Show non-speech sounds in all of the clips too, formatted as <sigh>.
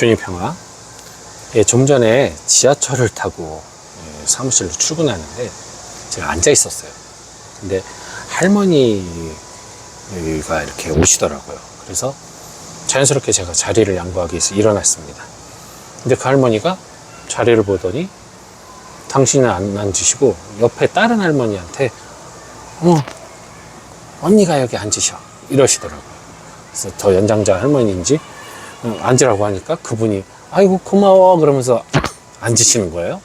준이평화. 예, 좀 전에 지하철을 타고 예, 사무실로 출근하는데 제가 앉아 있었어요. 근데 할머니가 이렇게 오시더라고요. 그래서 자연스럽게 제가 자리를 양보하기 위해서 일어났습니다. 근데 그 할머니가 자리를 보더니 당신은 안 앉으시고 옆에 다른 할머니한테 어머 언니가 여기 앉으셔 이러시더라고요. 그래서 더 연장자 할머니인지 어, 앉으라고 하니까 그분이 아이고 고마워 그러면서 앉으시는 거예요.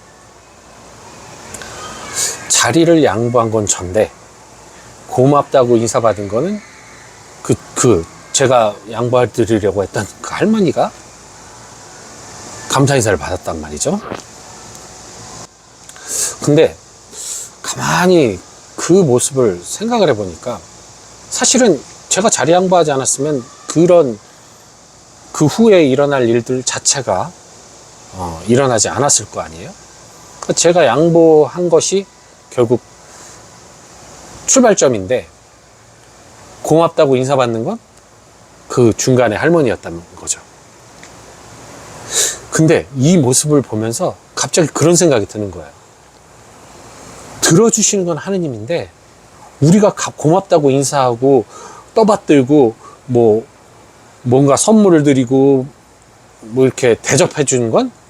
자리를 양보한 건 전데 고맙다고 인사받은 거는 그, 그 제가 양보해 드리려고 했던 그 할머니가 감사 인사를 받았단 말이죠. 근데 가만히 그 모습을 생각을 해보니까 사실은 제가 자리 양보하지 않았으면 그런 그 후에 일어날 일들 자체가 어, 일어나지 않았을 거 아니에요? 그러니까 제가 양보한 것이 결국 출발점인데 고맙다고 인사받는 건 그 중간에 할머니였다는 거죠. 근데 이 모습을 보면서 갑자기 그런 생각이 드는 거예요. 들어주시는 건 하느님인데 우리가 가- 고맙다고 인사하고 떠받들고 뭐 뭔가 선물을 드리고 뭐 이렇게 대접해 주는 건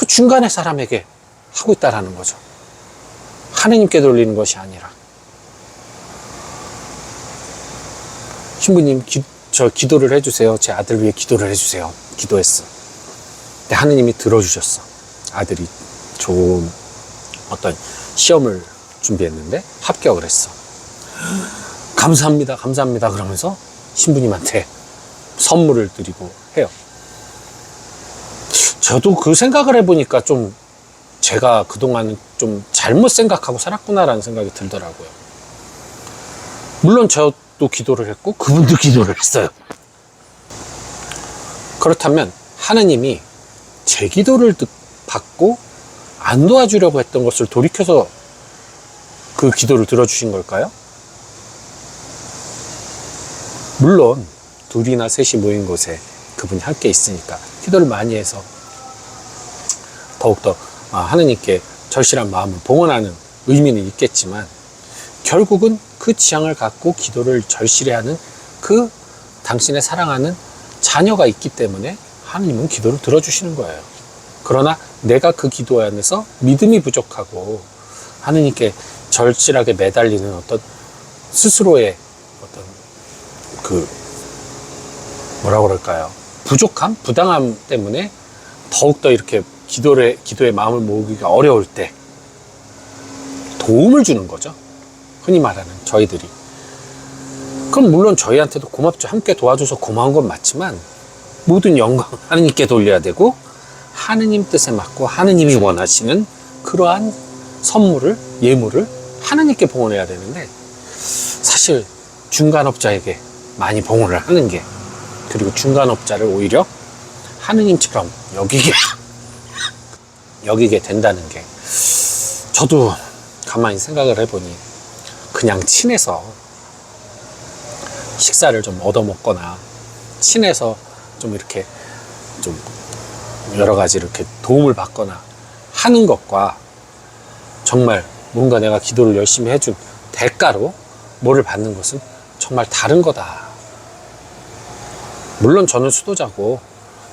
그 중간의 사람에게 하고 있다라는 거죠. 하느님께 돌리는 것이 아니라. 신부님, 기, 저 기도를 해주세요. 제 아들 위해 기도를 해주세요. 기도했어. 근데 하느님이 들어주셨어. 아들이 좋은 어떤 시험을 준비했는데 합격을 했어. <gasps> 감사합니다, 감사합니다. 그러면서 신부님한테 선물을 드리고 해요. 저도 그 생각을 해보니까 좀 제가 그동안 좀 잘못 생각하고 살았구나라는 생각이 들더라고요. 물론 저도 기도를 했고 그분도 <laughs> 기도를 했어요. 그렇다면 하느님이 제 기도를 듣- 받고 안 도와주려고 했던 것을 돌이켜서 그 기도를 들어주신 걸까요? 물론 둘이나 셋이 모인 곳에 그분이 함께 있으니까 기도를 많이 해서 더욱더 아, 하느님께 절실한 마음을 봉헌하는 의미는 있겠지만 결국은 그 지향을 갖고 기도를 절실히 하는 그 당신의 사랑하는 자녀가 있기 때문에 하느님은 기도를 들어주시는 거예요. 그러나 내가 그 기도 안에서 믿음이 부족하고 하느님께 절실하게 매달리는 어떤 스스로의 어떤 그 뭐라 그럴까요? 부족함, 부당함 때문에 더욱더 이렇게 기도를, 기도의 마음을 모으기가 어려울 때 도움을 주는 거죠. 흔히 말하는 저희들이. 그럼 물론 저희한테도 고맙죠. 함께 도와줘서 고마운 건 맞지만 모든 영광 <laughs> 하느님께 돌려야 되고 하느님 뜻에 맞고 하느님이 원하시는 그러한 선물을, 예물을 하느님께 봉헌해야 되는데 사실 중간업자에게 많이 봉헌을 하는 게 그리고 중간업자를 오히려 하느님처럼 여기게 여기게 된다는 게 저도 가만히 생각을 해보니 그냥 친해서 식사를 좀 얻어먹거나 친해서 좀 이렇게 좀 여러 가지 이렇게 도움을 받거나 하는 것과 정말 뭔가 내가 기도를 열심히 해준 대가로 뭐를 받는 것은 정말 다른 거다. 물론 저는 수도자고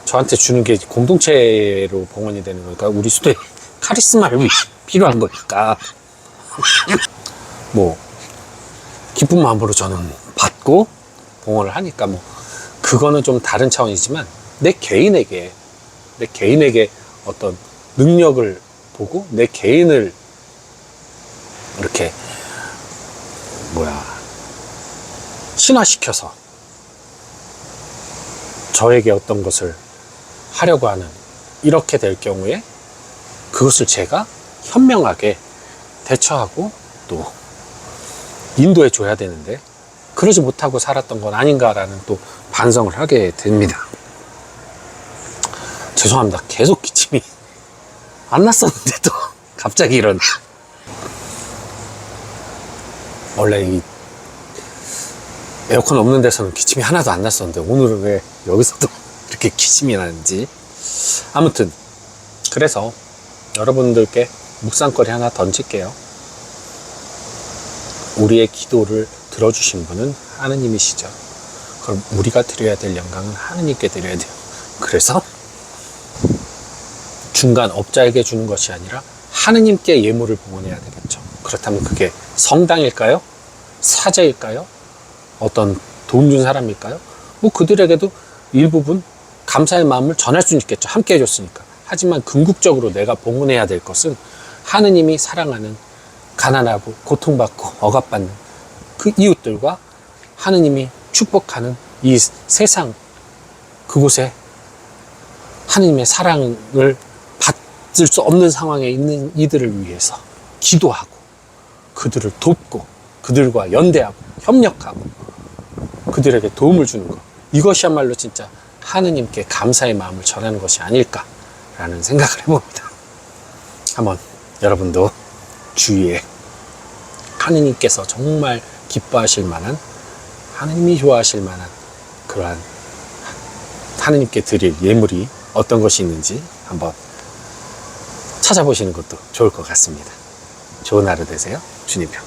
저한테 주는 게 공동체로 봉헌이 되는 거니까 우리 수도에 <laughs> 카리스마를 위- 필요한 거니까. <laughs> 뭐 기쁜 마음으로 저는 받고 봉헌을 하니까 뭐 그거는 좀 다른 차원이지만 내 개인에게 내 개인에게 어떤 능력을 보고 내 개인을 이렇게 뭐야 신화시켜서 저에게 어떤 것을 하려고 하는 이렇게 될 경우에 그것을 제가 현명하게 대처하고 또 인도해 줘야 되는데 그러지 못하고 살았던 건 아닌가라는 또 반성을 하게 됩니다. 죄송합니다. 계속 기침이 안 났었는데도 <laughs> 갑자기 이런 원래 이 에어컨 없는 데서는 기침이 하나도 안 났었는데 오늘은 왜 여기서도 <laughs> 이렇게 기침이 나는지 아무튼 그래서 여러분들께 묵상거리 하나 던질게요. 우리의 기도를 들어주신 분은 하느님이시죠. 그럼 우리가 드려야 될 영광은 하느님께 드려야 돼요. 그래서 중간 업자에게 주는 것이 아니라 하느님께 예물을 봉헌해야 되겠죠. 그렇다면 그게 성당일까요? 사제일까요? 어떤 돈준 사람일까요? 뭐 그들에게도 일부분 감사의 마음을 전할 수는 있겠죠. 함께 해줬으니까. 하지만 궁극적으로 내가 봉헌해야 될 것은 하느님이 사랑하는 가난하고 고통받고 억압받는 그 이웃들과 하느님이 축복하는 이 세상 그곳에 하느님의 사랑을 받을 수 없는 상황에 있는 이들을 위해서 기도하고 그들을 돕고 그들과 연대하고 협력하고 그들에게 도움을 주는 것 이것이야말로 진짜 하느님께 감사의 마음을 전하는 것이 아닐까라는 생각을 해봅니다. 한번 여러분도 주위에 하느님께서 정말 기뻐하실 만한 하느님이 좋아하실 만한 그러한 하느님께 드릴 예물이 어떤 것이 있는지 한번 찾아보시는 것도 좋을 것 같습니다. 좋은 하루 되세요. 주님 편.